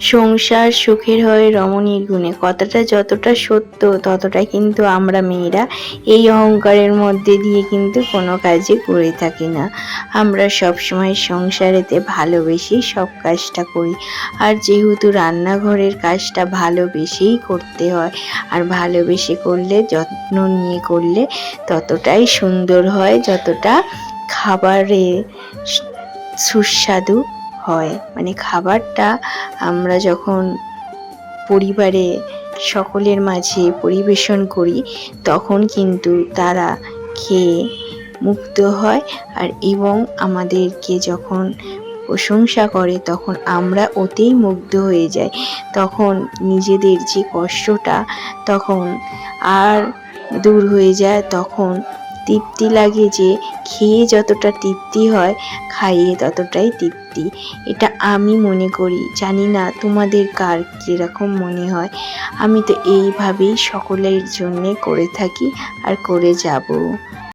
সংসার সুখের হয় রমণীর গুণে। কথাটা যতটা সত্য, ততটা কিন্তু আমরা মেয়েরা এই অহংকারের মধ্যে দিয়ে কিন্তু কোনো কাজে করে থাকি না। আমরা সব সময় সংসারেতে ভালোবেসে সব কাজটা করি। আর যেহেতু রান্নাঘরের কাজটা ভালোবেসেই করতে হয়, আর ভালোবেসে করলে, যত্ন নিয়ে করলে ততটাই সুন্দর হয়, যতটা খাবারে সুস্বাদু হয়। মানে খাবারটা আমরা যখন পরিবারে সকলের মাঝে পরিবেশন করি, তখন কিন্তু তারা খেয়ে মুক্ত হয় আর এবং আমাদেরকে যখন প্রশংসা করে, তখন আমরা ওতেই মুগ্ধ হয়ে যাই। তখন নিজেদের যে কষ্টটা তখন আর দূর হয়ে যায়, তখন তৃপ্তি লাগে যে খেয়ে যতটা তৃপ্তি হয়, খাইয়ে ততটাই তৃপ্তি। এটা আমি মনে করি। জানি না তোমাদের কার কীরকম মনে হয়। আমি তো এইভাবেই সকলের জন্যে করে থাকি আর করে যাব।